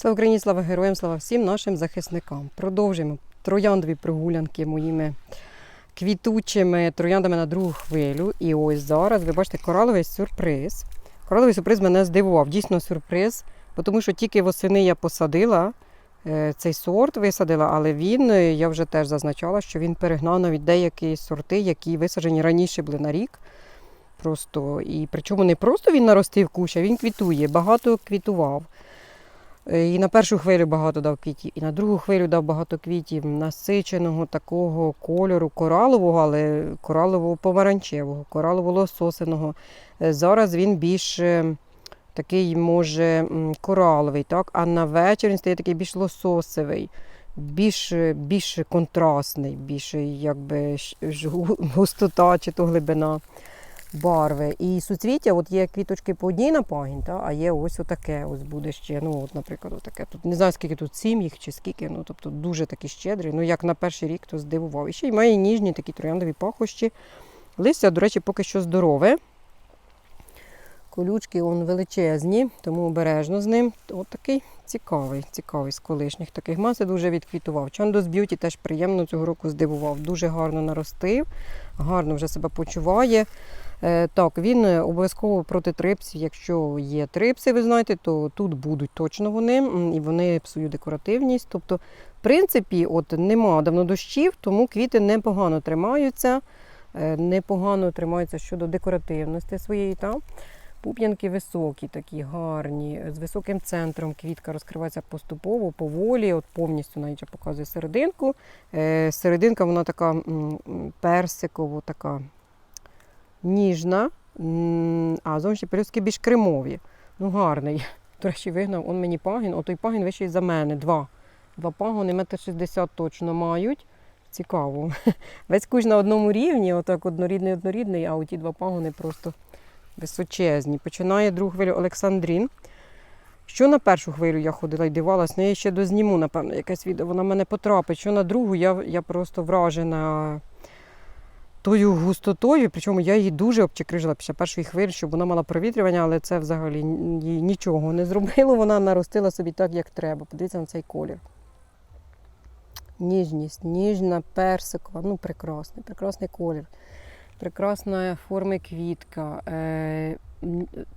Слава Україні, слава героям, слава всім нашим захисникам. Продовжуємо трояндові прогулянки моїми квітучими трояндами на другу хвилю. І ось зараз ви бачите кораловий сюрприз. Кораловий сюрприз мене здивував. Дійсно сюрприз, бо тому що тільки восени я посадила е, цей сорт, висадила, але він, е, я вже теж зазначала, що він перегнав навіть деякі сорти, які висаджені раніше були на рік. Просто і причому не просто він наростив кущ, він квітує, багато квітував. Е, І на першу хвилю багато дав квітів, і на другу хвилю дав багато квітів насиченого такого кольору коралового, але коралового помаранчевого, коралово-лососиного. Е, Зараз він більш е, такий, може, кораловий, так? а на вечір він стає такий більш лососевий, більш, більш контрастний, більш якби густота чи то глибина барви. І суцвіття, от є квіточки по одній на пагін, та, а є ось отаке, ось буде ще, ну от, наприклад, отаке. Тут не знаю, скільки тут сім їх чи скільки, ну тобто дуже такі щедрі. Ну як на перший рік, то здивував. І ще й має ніжні такі трояндові пахощі. Листя, до речі, поки що здорове. Колючки он величезні, тому обережно з ним. От такий цікавий, цікавий з колишніх таких маси дуже відквітував. Чандос Б'юті теж приємно цього року здивував. Дуже гарно наростив, гарно вже себе почуває. Е, Так, він е, обов'язково проти трипсів. Якщо є трипси, ви знаєте, то тут будуть точно вони, і вони псують декоративність. Тобто, в принципі, от нема давно дощів, тому квіти непогано тримаються, е, непогано тримаються щодо декоративності своєї. Та? Пуп'янки високі, такі гарні, з високим центром квітка розкривається поступово, поволі, от повністю навіть я показую серединку. Серединка вона така персиково, така ніжна, а зовнішні пелюстки більш кремові. Ну, гарний. До речі, вигнав он мені пагін, отой пагін вищий за мене. Два. Два пагони, метр шістдесят точно мають. Цікаво. Весь кущ на одному рівні, отак однорідний, однорідний, а оті два пагони просто височезні. Починає другу хвилю Олександрін. Що на першу хвилю я ходила і дивилась, ну я ще дозніму, напевно, якесь відео, вона мене потрапить. Що на другу я, я просто вражена тою густотою, причому я її дуже обчекрижила після першої хвилі, щоб вона мала провітрювання, але це взагалі їй нічого не зробило. Вона наростила собі так, як треба. Подивіться на цей колір. Ніжність, ніжна, персикова, ну прекрасний, прекрасний колір. Прекрасна форми квітка, е,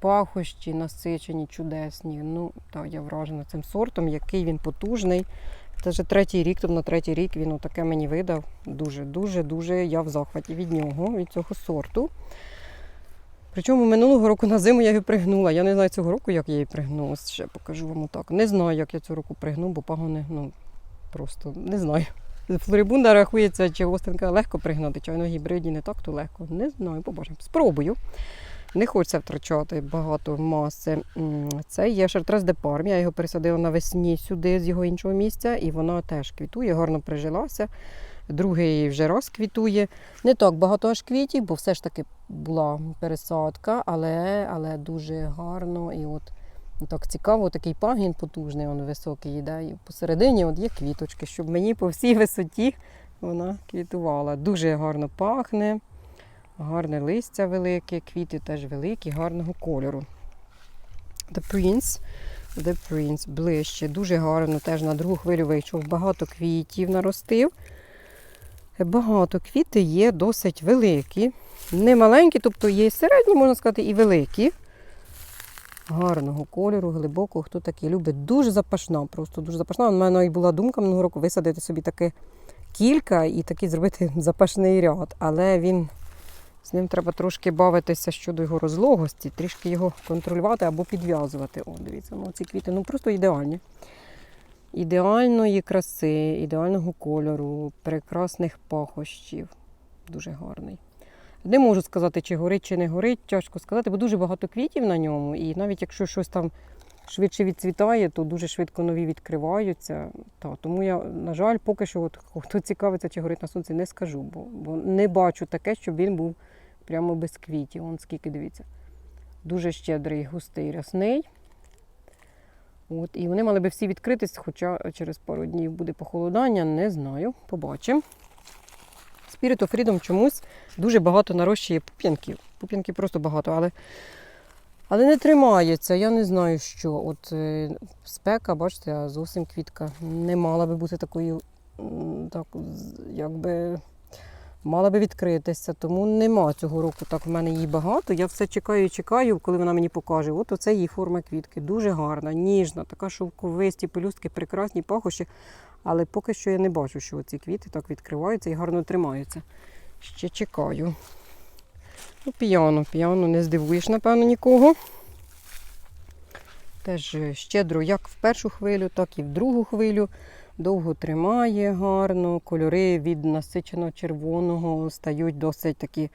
пахощі насичені, чудесні. Ну, так, я вражена цим сортом, який він потужний. Це вже третій рік, тобто на третій рік він отаке мені видав. Дуже, дуже, дуже я в захваті від нього, від цього сорту. Причому минулого року на зиму я його пригнула. Я не знаю цього року, як я її пригнула. Ще покажу вам отак. Не знаю, як я цього року пригну, бо пагони, ну просто не знаю. Флорибунда рахується, чи гостинка легко пригнати, чи воно гібриді не так, то легко. Не знаю, побачимо. Спробую. Не хочеться втрачати багато маси. Це є шартрес де парм. Я його пересадила навесні сюди з його іншого місця, і вона теж квітує, гарно прижилася. Другий вже раз квітує. Не так багато аж квітів, бо все ж таки була пересадка, але, але дуже гарно. І от так цікаво, такий пагін потужний, він високий йде. І посередині от є квіточки, щоб мені по всій висоті вона квітувала. Дуже гарно пахне. Гарне листя велике, квіти теж великі, гарного кольору. The Prince. The Prince ближче. Дуже гарно. Теж на другу хвилю вийшов. Багато квітів наростив. Багато квіти є досить великі. Не маленькі, тобто є і середні, можна сказати, і великі. Гарного кольору, глибокого, хто такий любить. Дуже запашна, просто дуже запашна. У мене навіть була думка минулого року висадити собі таке кілька і такий зробити запашний ряд. Але він з ним треба трошки бавитися щодо його розлогості, трішки його контролювати або підв'язувати. О, дивіться, ну ці квіти ну просто ідеальні. Ідеальної краси, ідеального кольору, прекрасних пахощів. Дуже гарний. Не можу сказати, чи горить, чи не горить, тяжко сказати, бо дуже багато квітів на ньому. І навіть якщо щось там швидше відцвітає, то дуже швидко нові відкриваються. Та, тому я, на жаль, поки що, от, хто цікавиться, чи горить на сонці, не скажу, бо, бо не бачу таке, щоб він був прямо без квітів. Он скільки дивіться. Дуже щедрий, густий, рясний. От, і вони мали би всі відкритись, хоча через пару днів буде похолодання, не знаю, побачимо. Spirit of Freedom чомусь дуже багато нарощує пуп'янків. Пуп'янків просто багато, але Але не тримається, я не знаю що. От е, спека, бачите, зовсім квітка не мала би бути такою, так, якби мала би відкритися. Тому нема цього року. Так в мене її багато. Я все чекаю і чекаю, коли вона мені покаже. От оце її форма квітки. Дуже гарна, ніжна, така шовковисті, пелюстки, прекрасні пахощі. Але поки що я не бачу, що ці квіти так відкриваються і гарно тримаються. Ще чекаю. Ну, піано, піано не здивуєш, напевно, нікого. Теж е, щедро як в першу хвилю, так і в другу хвилю. Довго тримає гарно. Кольори від насичено червоного стають досить такі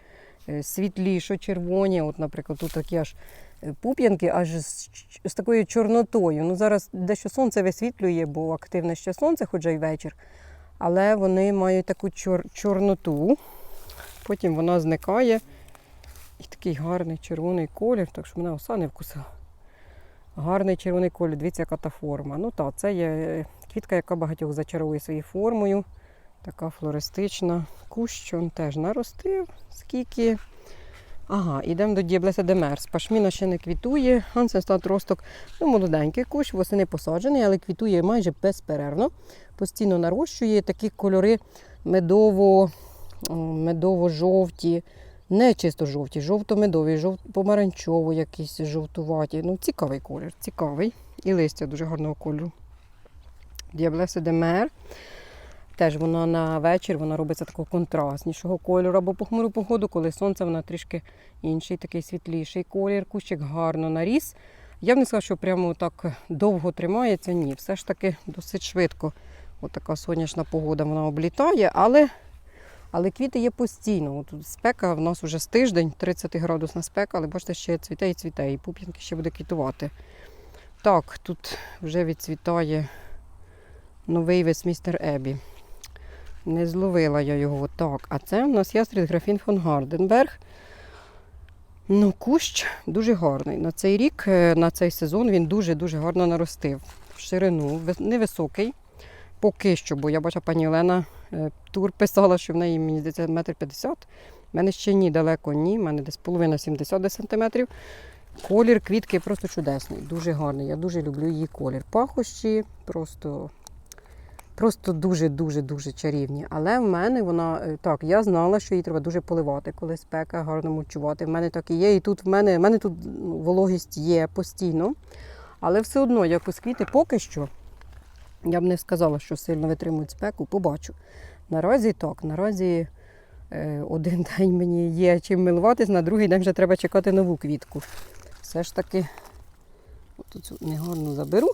е, світлішо-червоні. От, наприклад, тут такі аж е, пуп'янки, аж з, з такою чорнотою. Ну, зараз дещо сонце висвітлює, бо активне ще сонце, хоча й вечір. Але вони мають таку чор- чорноту. Потім вона зникає. І такий гарний червоний колір, так що мене оса не вкусила. Гарний червоний колір, дивіться, яка та форма. Ну так, це є е, квітка, яка багатьох зачарує своєю формою. Така флористична. Кущ он теж наростив. Скільки. Ага, йдемо до Діблеса Демерс. Пашміна ще не квітує. Ансенстат росток ну, молоденький кущ, восени посаджений, але квітує майже безперервно. Постійно нарощує такі кольори медово, медово-жовті, не чисто жовті, жовто-медові, жовт помаранчово якісь жовтуваті. Ну, цікавий колір, цікавий. І листя дуже гарного кольору. Діаблеса де Мер. Теж вона на вечір вона робиться такого контрастнішого кольору або похмуру погоду, коли сонце вона трішки інший, такий світліший колір. Кущик гарно наріс. Я б не сказала, що прямо так довго тримається. Ні, все ж таки досить швидко. Отака сонячна погода вона облітає, але але квіти є постійно. От спека в нас вже з тиждень, 30 градусна спека, але бачите, ще цвіте і цвіте, і пуп'янки ще буде квітувати. Так, тут вже відцвітає новий весмістер Ебі. Не зловила я його так. А це у нас ястрід графін фон Гарденберг. Ну, кущ дуже гарний. На цей рік, е, на цей сезон він дуже-дуже гарно наростив. В ширину невисокий. Поки що, бо я бачу, пані Олена е, тур писала, що в неї, мені здається, метр п'ятдесят. У мене ще ні, далеко ні. У мене десь половина 70 десь сантиметрів. Колір квітки просто чудесний, дуже гарний. Я дуже люблю її колір. Пахощі просто, просто дуже-дуже дуже чарівні. Але в мене вона е, так, я знала, що її треба дуже поливати, коли спека гарно мульчувати. В мене так і є. І тут в мене, в мене тут вологість є постійно. Але все одно, якось квіти поки що. Я б не сказала, що сильно витримують спеку, побачу. Наразі так, наразі е, один день мені є чим милуватись, на другий день вже треба чекати нову квітку. Все ж таки, цю негарно заберу,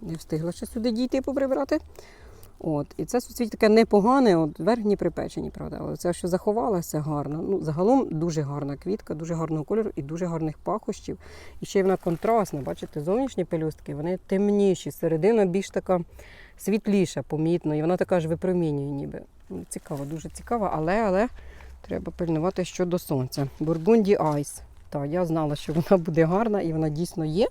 не встигла ще сюди дійти поприбрати. От, і це суцвіття таке непогане, от верхні припечені, правда. Але це, що заховалося гарно. Ну, загалом дуже гарна квітка, дуже гарного кольору і дуже гарних пахощів. І ще й вона контрастна. Бачите, зовнішні пелюстки, вони темніші, середина більш така світліша, помітно, і вона така ж випромінює ніби. Ну, Цікаво, дуже цікаво, але, але треба пильнувати щодо сонця. Бургунді Айс. Так, я знала, що вона буде гарна, і вона дійсно є.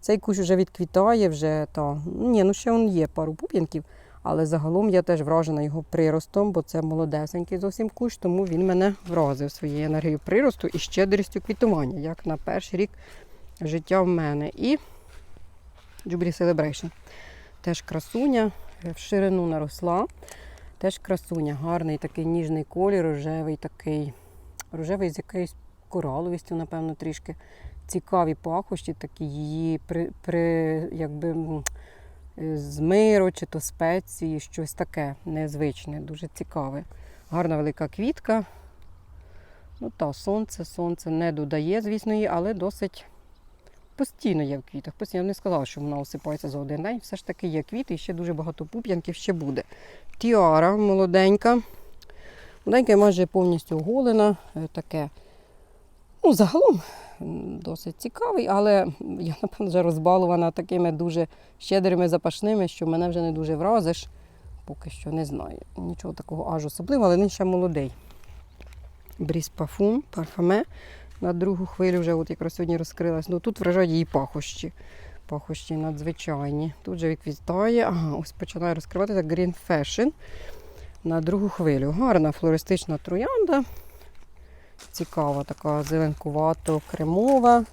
Цей кущ вже відквітає, вже та. Ні, ну ще він є пару пуп'янків. Але загалом я теж вражена його приростом, бо це молодесенький зовсім кущ, тому він мене вразив своєю енергією приросту і щедрістю квітування, як на перший рік життя в мене. І Jubilee Celebration. Теж красуня, в ширину наросла. Теж красуня, гарний такий ніжний колір, рожевий такий, рожевий з якоюсь кораловістю, напевно, трішки. Цікаві пахощі, такі її при, при, якби, з миру чи то спеції, щось таке незвичне, дуже цікаве. Гарна велика квітка. Ну та сонце, сонце не додає, звісно, її, але досить постійно є в квітах. Постійно Я не сказала, що вона осипається за один день. Все ж таки є квіти і ще дуже багато пуп'янків ще буде. Тіара молоденька. Молоденька майже повністю оголена. Е, Таке. Ну, загалом досить цікавий, але я, напевно, вже розбалована такими дуже щедрими запашними, що мене вже не дуже вразиш. Поки що не знаю. Нічого такого аж особливого, але він ще молодий. Бріз Парфум, парфаме. На другу хвилю вже от якраз сьогодні розкрилась. Ну тут вражають її пахощі. Пахощі надзвичайні. Тут вже відквітає. Ага, ось починає розкривати так Green Fashion на другу хвилю. Гарна флористична троянда. Цікава, така зеленкувато кремова.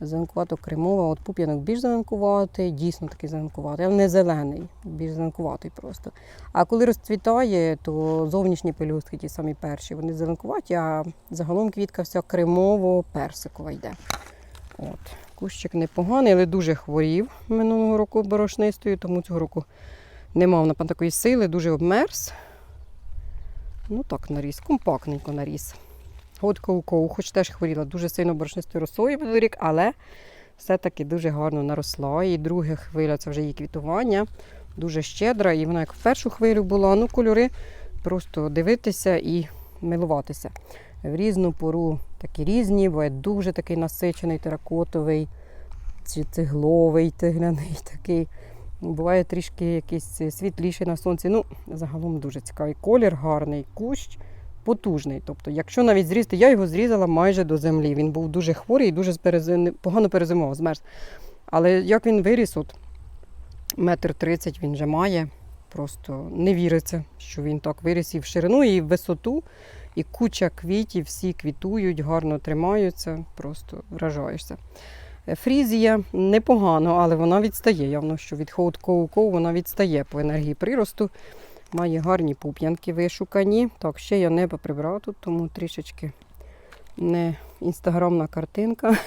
Зеленкувато кремова, от пуп'янок більш зеленкуватий, дійсно такий зеленкуватий, але не зелений, більш зеленкуватий просто. А коли розцвітає, то зовнішні пелюстки, ті самі перші, вони зеленкуваті, а загалом квітка вся кремово-персикова йде. От. Кущик непоганий, але дуже хворів минулого року борошнистою, тому цього року не мав напевно, такої сили, дуже обмерз. Ну так наріс, компактненько наріс. От коу хоч теж хворіла дуже сильно борошнистою росою минулий рік, але все-таки дуже гарно наросла. І друга хвиля це вже її квітування. Дуже щедра. І вона як в першу хвилю була. Ну, кольори просто дивитися і милуватися. В різну пору такі різні, буває дуже такий насичений теракотовий, чи цегловий, тигляний такий. Буває трішки якийсь світліший на сонці. Ну, загалом дуже цікавий колір, гарний кущ потужний. Тобто, якщо навіть зрізти, я його зрізала майже до землі. Він був дуже хворий і дуже погано перезимував, змерз. Але як він виріс, от метр тридцять він вже має. Просто не віриться, що він так виріс і в ширину, і в висоту, і куча квітів, всі квітують, гарно тримаються, просто вражаєшся. Е, Фрізія непогано, але вона відстає. Явно, що від хоут коу вона відстає по енергії приросту. Має гарні пуп'янки вишукані. Так, ще я небо прибрала тут, тому трішечки не інстаграмна картинка.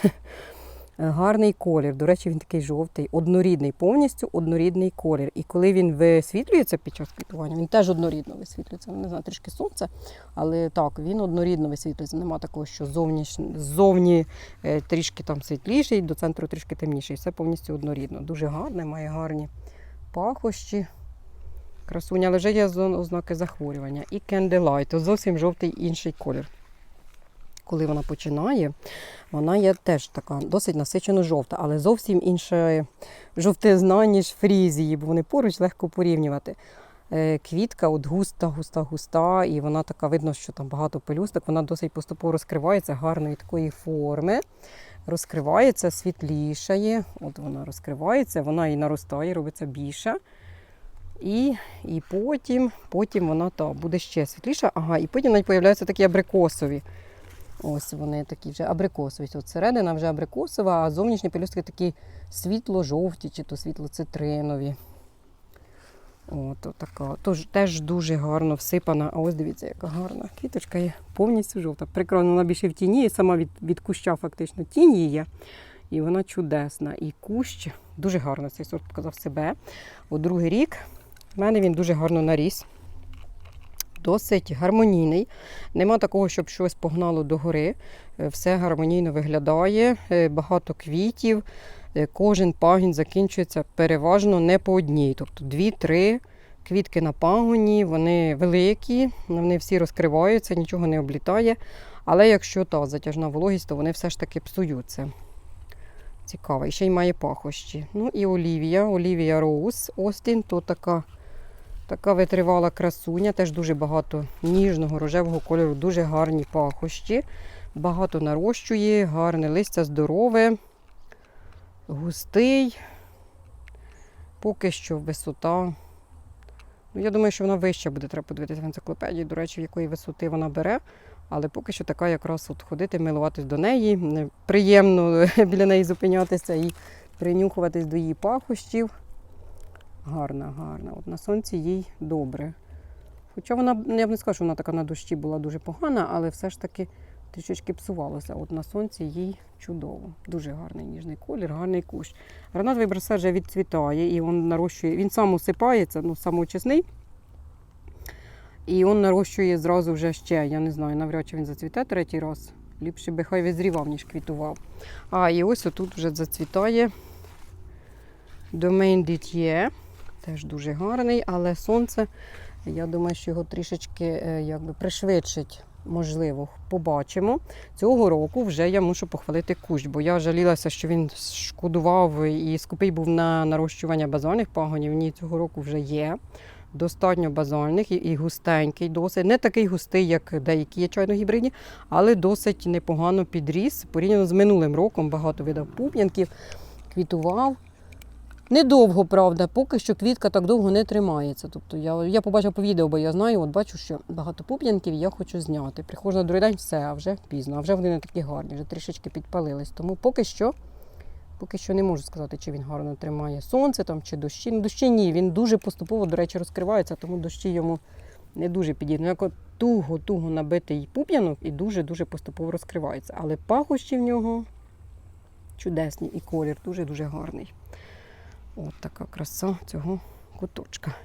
Гарний колір. До речі, він такий жовтий, однорідний, повністю однорідний колір. І коли він висвітлюється під час квітування, він теж однорідно висвітлюється. Не знаю, трішки сонце, але так, він однорідно висвітлюється. Нема такого, що зовні, ззовні е, трішки там світліший, до центру трішки темніший. Все повністю однорідно. Дуже гарне, має гарні пахощі. Красуня, вже є ознаки захворювання. І кенделайт, зовсім жовтий інший колір. Коли вона починає, вона є теж така досить насичено жовта, але зовсім інша жовтизна, ніж фрізії, бо вони поруч легко порівнювати. Е, Квітка от густа, густа, густа, і вона така видно, що там багато пелюсток, вона досить поступово розкривається гарної такої форми. Розкривається, світлішає. От вона розкривається, вона і наростає, робиться більша. І, і потім, потім вона та, буде ще світліша. Ага, і потім навіть появляються такі абрикосові. Ось вони такі вже абрикосові. От середина вже абрикосова, а зовнішні пелюстки такі світло-жовті чи то світло-цитринові. От, от така. Тож теж дуже гарно всипана. А ось дивіться, яка гарна квіточка є повністю жовта. Прикольно, вона більше в тіні, і сама від, від куща фактично тінь є. І вона чудесна. І кущ дуже гарно цей сорт показав себе. У другий рік в мене він дуже гарно наріс. Досить гармонійний. Нема такого, щоб щось погнало догори. Е, Все гармонійно виглядає, е, багато квітів. Е, Кожен пагін закінчується переважно не по одній. Тобто дві-три квітки на пагоні, вони великі, вони всі розкриваються, нічого не облітає. Але якщо та затяжна вологість, то вони все ж таки псуються. Цікаво. І ще й має пахощі. Ну і Олівія, Олівія Роуз Остін, то така, така витривала красуня, теж дуже багато ніжного рожевого кольору, дуже гарні пахощі. Багато нарощує, гарне листя здорове, густий. Поки що висота. Ну, я думаю, що вона вища буде, треба подивитися в енциклопедії, до речі, якої висоти вона бере. Але поки що така якраз от ходити, милуватись до неї. Приємно біля неї зупинятися і принюхуватись до її пахощів. Гарна, гарна. От на сонці їй добре. Хоча вона, я б не скажу, що вона така на дощі була дуже погана, але все ж таки трішечки псувалося. От на сонці їй чудово. Дуже гарний ніжний колір, гарний кущ. Гранатовий брасе вже відцвітає і він нарощує, він сам усипається, ну самоочисний. І він нарощує зразу вже ще. Я не знаю, навряд чи він зацвіте третій раз. Ліпше би хай визрівав, ніж квітував. А, і ось отут вже зацвітає Domaine Dittier. Теж дуже гарний, але сонце, я думаю, що його трішечки е, якби пришвидшить. Можливо, побачимо. Цього року вже я мушу похвалити кущ, бо я жалілася, що він шкодував і скупий був на нарощування базальних пагонів. Ні, цього року вже є. Достатньо базальних і, густенький, досить. Не такий густий, як деякі чайно-гібридні, але досить непогано підріс. Порівняно з минулим роком багато видав пуп'янків, квітував. Недовго, правда, поки що квітка так довго не тримається. Тобто я, я побачила по відео, бо я знаю, от бачу, що багато пуп'янків я хочу зняти. Приходжу на другий день, все, а вже пізно, а вже вони не такі гарні, вже трішечки підпалились. Тому поки що Поки що не можу сказати, чи він гарно тримає сонце там, чи дощі. Ну, дощі ні, він дуже поступово, до речі, розкривається, тому дощі йому не дуже підійдуть. Ну, як от туго-туго набитий пуп'янок і дуже-дуже поступово розкривається. Але пахощі в нього чудесні і колір дуже-дуже гарний. От така краса цього куточка.